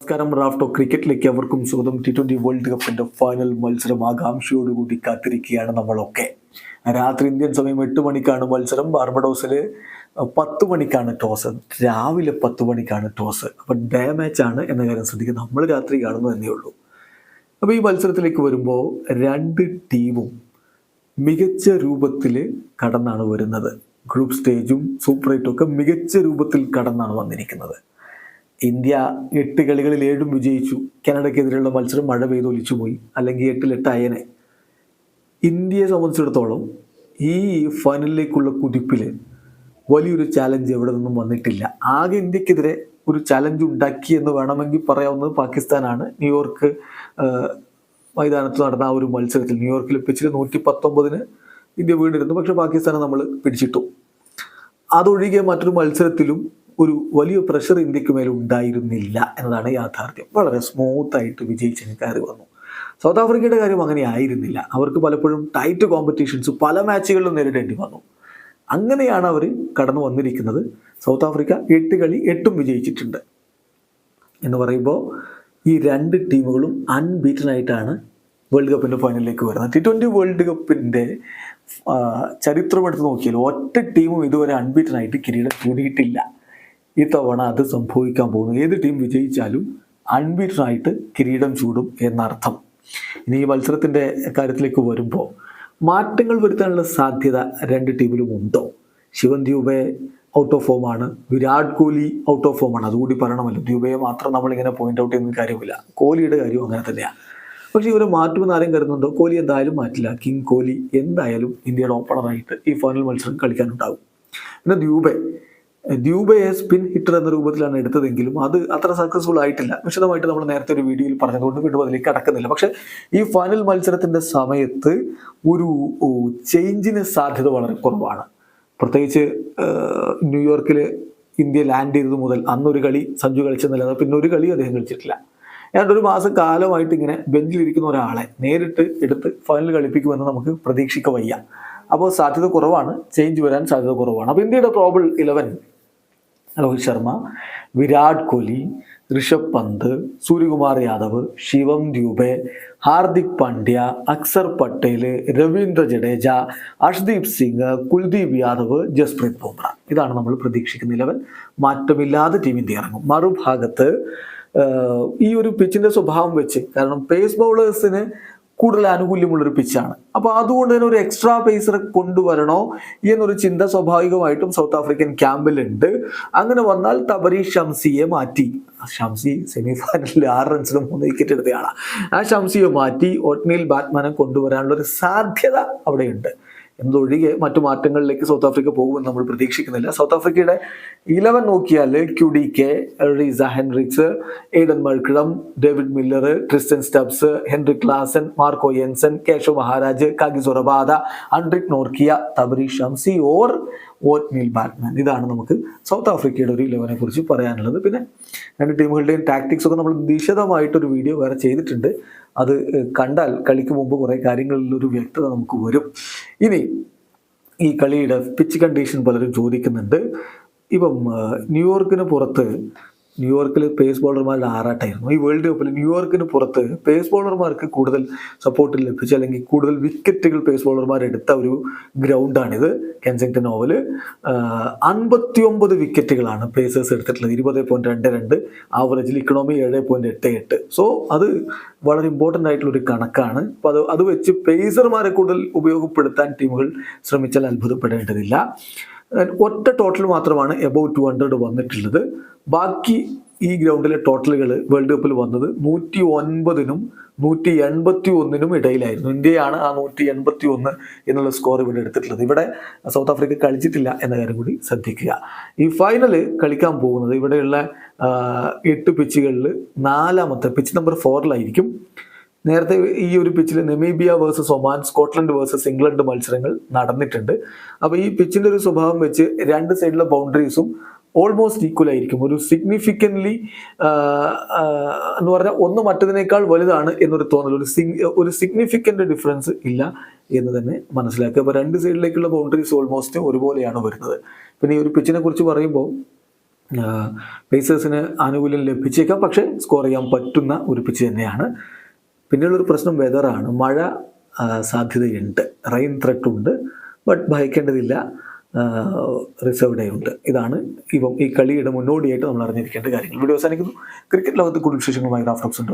നമസ്കാരം. റാഫ്റ്റോ ക്രിക്കറ്റിലേക്ക് അവർക്കും സ്വാഗതം. ടി ട്വന്റി വേൾഡ് കപ്പിന്റെ ഫൈനൽ മത്സരം ആകാംക്ഷയോടുകൂടി കാത്തിരിക്കുകയാണ് നമ്മളൊക്കെ. രാത്രി ഇന്ത്യൻ സമയം എട്ട് മണിക്കാണ് മത്സരം. ബാർബഡോസിൽ പത്ത് മണിക്കാണ് ടോസ് രാവിലെ പത്ത് മണിക്കാണ് ടോസ് അപ്പം ഡേ മാച്ച് ആണ് എന്ന കാര്യം ശ്രദ്ധിക്കുക. നമ്മൾ രാത്രി കാണുന്നു എന്നേ ഉള്ളൂ. അപ്പോൾ ഈ മത്സരത്തിലേക്ക് വരുമ്പോൾ രണ്ട് ടീമും മികച്ച രൂപത്തിൽ കടന്നാണ് വരുന്നത്. ഗ്രൂപ്പ് സ്റ്റേജും സൂപ്പർ എയ്റ്റും ഒക്കെ മികച്ച രൂപത്തിൽ കടന്നാണ് വന്നിരിക്കുന്നത്. ഇന്ത്യ എട്ട് കളികളിൽ ഏഴും വിജയിച്ചു. കാനഡയ്ക്കെതിരെയുള്ള മത്സരം മഴ പെയ്തൊലിച്ചു പോയി അല്ലെങ്കിൽ എട്ടിലെട്ട് അയനെ. ഇന്ത്യയെ സംബന്ധിച്ചിടത്തോളം ഈ ഫൈനലിലേക്കുള്ള കുതിപ്പിൽ വലിയൊരു ചാലഞ്ച് എവിടെ നിന്നും വന്നിട്ടില്ല. ആകെ ഇന്ത്യക്കെതിരെ ഒരു ചാലഞ്ച് ഉണ്ടാക്കി എന്ന് വേണമെങ്കിൽ പറയാവുന്നത് പാകിസ്ഥാനാണ്. ന്യൂയോർക്ക് മൈതാനത്ത് നടന്ന ആ ഒരു മത്സരത്തിൽ ന്യൂയോർക്കിൽ പിച്ചിൽ നൂറ്റി പത്തൊമ്പതിന് ഇന്ത്യ വീണിരുന്നു. പക്ഷെ പാകിസ്ഥാനെ നമ്മൾ പിടിച്ചിട്ടു. അതൊഴികെ മറ്റൊരു മത്സരത്തിലും ഒരു വലിയ പ്രഷർ ഇന്ത്യയ്ക്ക് മേൽ ഉണ്ടായിരുന്നില്ല എന്നതാണ് യാഥാർത്ഥ്യം. വളരെ സ്മൂത്തായിട്ട് വിജയിച്ചങ്ങ് കയറി വന്നു. സൗത്ത് ആഫ്രിക്കയുടെ കാര്യം അങ്ങനെ ആയിരുന്നില്ല. അവർക്ക് പലപ്പോഴും ടൈറ്റ് കോമ്പറ്റീഷൻസ് പല മാച്ചുകളിലും നേരിടേണ്ടി വന്നു. അങ്ങനെയാണ് അവർ കടന്നു വന്നിരിക്കുന്നത്. സൗത്ത് ആഫ്രിക്ക എട്ട് കളി എട്ടും വിജയിച്ചിട്ടുണ്ട്. എന്ന് പറയുമ്പോൾ ഈ രണ്ട് ടീമുകളും അൺബീറ്റൻ ആയിട്ടാണ് വേൾഡ് കപ്പിന്റെ ഫൈനലിലേക്ക് വരുന്നത്. ടി ട്വന്റി വേൾഡ് കപ്പിന്റെ ചരിത്രം എടുത്ത് നോക്കിയാൽ ഒറ്റ ടീമും ഇതുവരെ അൺബീറ്റൻ ആയിട്ട് കിരീടം ചൂടിയിട്ടില്ല ഇത്തവണ അത് സംഭവിക്കാൻ പോകുന്നു. ഏത് ടീം വിജയിച്ചാലും അൺബീറ്റഡായിട്ട് കിരീടം ചൂടും എന്നർത്ഥം. ഇനി ഈ മത്സരത്തിന്റെ കാര്യത്തിലേക്ക് വരുമ്പോൾ മാറ്റങ്ങൾ വരുത്താനുള്ള സാധ്യത രണ്ട് ടീമിലും ഉണ്ടോ? ശിവൻ ദ്യൂബെ ഔട്ട് ഓഫ് ഫോമാണ് വിരാട് കോഹ്ലി ഔട്ട് ഓഫ് ഫോമാണ് അതുകൂടി പറയണമല്ലോ. ദ്യൂബയെ മാത്രം നമ്മളിങ്ങനെ പോയിന്റ് ഔട്ട് ചെയ്യുന്ന കാര്യമില്ല. കോഹ്ലിയുടെ കാര്യവും അങ്ങനെ തന്നെയാണ് പക്ഷേ ഇവരെ മാറ്റുമെന്ന് ആരും കരുതുന്നുണ്ടോ? കോഹ്ലി എന്തായാലും മാറ്റില്ല. കിങ് കോഹ്ലി എന്തായാലും ഇന്ത്യയുടെ ഓപ്പണറായിട്ട് ഈ ഫൈനൽ മത്സരം കളിക്കാനുണ്ടാകും. പിന്നെ ദ്യൂബെ ദ്യൂബയെ സ്പിൻ ഹിറ്റർ എന്ന രൂപത്തിലാണ് എടുത്തതെങ്കിലും അത് അത്ര സക്സസ്ഫുൾ ആയിട്ടില്ല. വിശദമായിട്ട് നമ്മൾ നേരത്തെ ഒരു വീഡിയോയിൽ പറഞ്ഞതുകൊണ്ട് വീണ്ടും അതിലേക്ക് കടക്കുന്നില്ല. പക്ഷെ ഈ ഫൈനൽ മത്സരത്തിന്റെ സമയത്ത് ഒരു ചേഞ്ചിന് സാധ്യത വളരെ കുറവാണ്. പ്രത്യേകിച്ച് ന്യൂയോർക്കിൽ ഇന്ത്യ ലാൻഡ് ചെയ്തത് മുതൽ അന്നൊരു കളി സഞ്ജു കളിച്ചെന്നല്ലാതെ പിന്നെ ഒരു കളി അദ്ദേഹം കളിച്ചിട്ടില്ല. ഏതാണ്ട് ഒരു മാസം കാലമായിട്ട് ഇങ്ങനെ ബെഞ്ചിലിരിക്കുന്ന ഒരാളെ നേരിട്ട് എടുത്ത് ഫൈനൽ കളിപ്പിക്കുമെന്ന് നമുക്ക് പ്രതീക്ഷിക്ക വയ്യ. അപ്പോൾ സാധ്യത കുറവാണ്. ചേഞ്ച് വരാൻ സാധ്യത കുറവാണ്. അപ്പോൾ ഇന്ത്യയുടെ പ്രോബിൾ ഇലവൻ രോഹിത് ശർമ്മ വിരാട് കോഹ്ലി ഋഷഭ് പന്ത് സൂര്യകുമാർ യാദവ് ശിവം ദ്യൂബെ ഹാർദിക് പാണ്ഡ്യ അക്സർ പട്ടേൽ രവീന്ദ്ര ജഡേജ അഷ്ദീപ് സിംഗ് കുൽദീപ് യാദവ് ജസ്പ്രീത് ബുംറ. ഇതാണ് നമ്മൾ പ്രതീക്ഷിക്കുന്ന ഇലവൻ മാറ്റമില്ലാതെ ടീം ഇന്ത്യ ഇറങ്ങും. മറുഭാഗത്ത് ഈ ഒരു പിച്ചിന്റെ സ്വഭാവം വെച്ച് കാരണം പേസ് ബൗളേഴ്സിന് കൂടുതൽ അനുകൂല്യമുള്ളൊരു പിച്ചാണ് അപ്പോൾ അതുകൊണ്ട് തന്നെ ഒരു എക്സ്ട്രാ പേസറെ കൊണ്ടുവരണോ എന്നൊരു ചിന്ത സ്വാഭാവികമായിട്ടും സൗത്ത് ആഫ്രിക്കൻ ക്യാമ്പിലുണ്ട് അങ്ങനെ വന്നാൽ തബരി ഷംസിയെ മാറ്റി. ഷംസി സെമി ഫൈനലിൽ ആറ് റൺസിന് മൂന്ന് വിക്കറ്റ് എടുത്തയാളാണ് ആ ഷംസിയെ മാറ്റി ഒട്നിൽ ബാറ്റ്മാനെ കൊണ്ടുവരാനുള്ള ഒരു സാധ്യത അവിടെയുണ്ട്. എന്നതൊഴികെ മറ്റു മാറ്റങ്ങളിലേക്ക് സൗത്ത് ആഫ്രിക്ക പോകുമെന്ന് നമ്മൾ പ്രതീക്ഷിക്കുന്നില്ല. സൗത്ത് ആഫ്രിക്കയുടെ ഇലവൻ നോക്കിയാൽ Q D K Reeza Hendricks Aiden Markram David Miller Tristan Stubbs Heinrich Klaasen Marco Jansen Keshav Maharaj Kagiso Rabada Anrich Nortje Tabraiz Shamsi or Ottneil Baartman ഇതാണ് നമുക്ക് സൗത്ത് ആഫ്രിക്കയുടെ ഒരു ഇലവനെ കുറിച്ച് പറയാനുള്ളത്. പിന്നെ രണ്ട് ടീമുകളുടെയും ടാക്ടിക്സ് ഒക്കെ നമ്മൾ വിശദമായിട്ടൊരു വീഡിയോ വേറെ ചെയ്തിട്ടുണ്ട്. അത് കണ്ടാൽ കളിക്ക് മുമ്പ് കുറേ കാര്യങ്ങളിൽ ഒരു വ്യക്തത നമുക്ക് വരും. ഇനി ഈ കളിയുടെ പിച്ച് കണ്ടീഷൻ പലരും ചോദിക്കുന്നുണ്ട്. ഇപ്പം ന്യൂയോർക്കിന് പുറത്ത് ന്യൂയോർക്കിൽ പേസ് ബോളർമാരുടെ ആറാട്ടായിരുന്നു. ഈ വേൾഡ് കപ്പിൽ ന്യൂയോർക്കിന് പുറത്ത് പേസ് ബോളർമാർക്ക് കൂടുതൽ സപ്പോർട്ട് ലഭിച്ച അല്ലെങ്കിൽ കൂടുതൽ വിക്കറ്റുകൾ പേസ് ബോളർമാർ എടുത്ത ഒരു ഗ്രൗണ്ടാണിത് കെൻസിങ്ടൺ ഓവൽ അൻപത്തി ഒമ്പത് വിക്കറ്റുകളാണ് പേസേഴ്സ് എടുത്തിട്ടുള്ളത്. ഇരുപത് പോയിന്റ് രണ്ട് രണ്ട്. ആവറേജിൽ ഇക്കണോമി ഏഴ് പോയിന്റ് എട്ട് എട്ട്. സോ അത് വളരെ ഇമ്പോർട്ടന്റ് ആയിട്ടുള്ള ഒരു കണക്കാണ്. അപ്പോൾ അത് അത് വെച്ച് പേസർമാരെ കൂടുതൽ ഉപയോഗപ്പെടുത്താൻ ടീമുകൾ ശ്രമിച്ചാൽ അത്ഭുതപ്പെടേണ്ടതില്ല. ഒറ്റ ടോട്ടൽ മാത്രമാണ് എബവ് ടു ഹൺഡ്രഡ് വന്നിട്ടുള്ളത്. ബാക്കി ഈ ഗ്രൗണ്ടിലെ ടോട്ടലുകൾ വേൾഡ് കപ്പിൽ വന്നത് നൂറ്റി ഒൻപതിനും നൂറ്റി എൺപത്തി ഒന്നിനും ഇടയിലായിരുന്നു. ഇന്ത്യയാണ് ആ നൂറ്റി എൺപത്തി ഒന്ന് എന്നുള്ള സ്കോർ ഇവിടെ എടുത്തിട്ടുള്ളത്. ഇവിടെ സൗത്ത് ആഫ്രിക്ക കളിച്ചിട്ടില്ല എന്ന കാര്യം കൂടി ശ്രദ്ധിക്കുക. ഈ ഫൈനൽ കളിക്കാൻ പോകുന്നത് ഇവിടെയുള്ള എട്ട് പിച്ചുകളിൽ നാലാമത്തെ പിച്ച് നമ്പർ ഫോറിലായിരിക്കും നേരത്തെ ഈ ഒരു പിച്ചിൽ Namibia versus Oman Scotland versus England മത്സരങ്ങൾ നടന്നിട്ടുണ്ട്. അപ്പോൾ ഈ പിച്ചിന്റെ ഒരു സ്വഭാവം വെച്ച് രണ്ട് സൈഡിലെ ബൗണ്ടറീസും ഓൾമോസ്റ്റ് ഈക്വൽ ആയിരിക്കും. ഒരു സിഗ്നിഫിക്കന്റ്ലി എന്ന് പറഞ്ഞാൽ ഒന്ന് മറ്റതിനേക്കാൾ വലുതാണ് എന്നൊരു തോന്നൽ. ഒരു സിഗ് ഒരു സിഗ്നിഫിക്കന്റ് ഡിഫറൻസ് ഇല്ല എന്ന് തന്നെ മനസ്സിലാക്കുക. അപ്പോൾ രണ്ട് സൈഡിലേക്കുള്ള ബൗണ്ടറീസ് ഓൾമോസ്റ്റ് ഒരുപോലെയാണ് വരുന്നത്. പിന്നെ ഈ ഒരു പിച്ചിനെ കുറിച്ച് പറയുമ്പോൾ പേസേഴ്സിന് ആനുകൂല്യം ലഭിച്ചേക്കാം. പക്ഷേ സ്കോർ ചെയ്യാൻ പറ്റുന്ന ഒരു പിച്ച് തന്നെയാണ്. പിന്നെയുള്ളൊരു പ്രശ്നം വെതറാണ് മഴ സാധ്യതയുണ്ട്. റെയിൻ ത്രെട്ട് ഉണ്ട്. ബട്ട് ഭയക്കേണ്ടതില്ല. റിസർവ് ഡേ ഉണ്ട്. ഇതാണ് ഇപ്പം ഈ കളിയുടെ മുന്നോടിയായിട്ട് നമ്മൾ അറിഞ്ഞിരിക്കേണ്ട കാര്യങ്ങൾ. വീഡിയോ അവസാനിക്കുന്നു. ക്രിക്കറ്റ് ലോകത്ത് കൂടുതൽ വിശേഷങ്ങളുമായി ഗ്രാഫ്റ്റോക്സ് ഉണ്ട്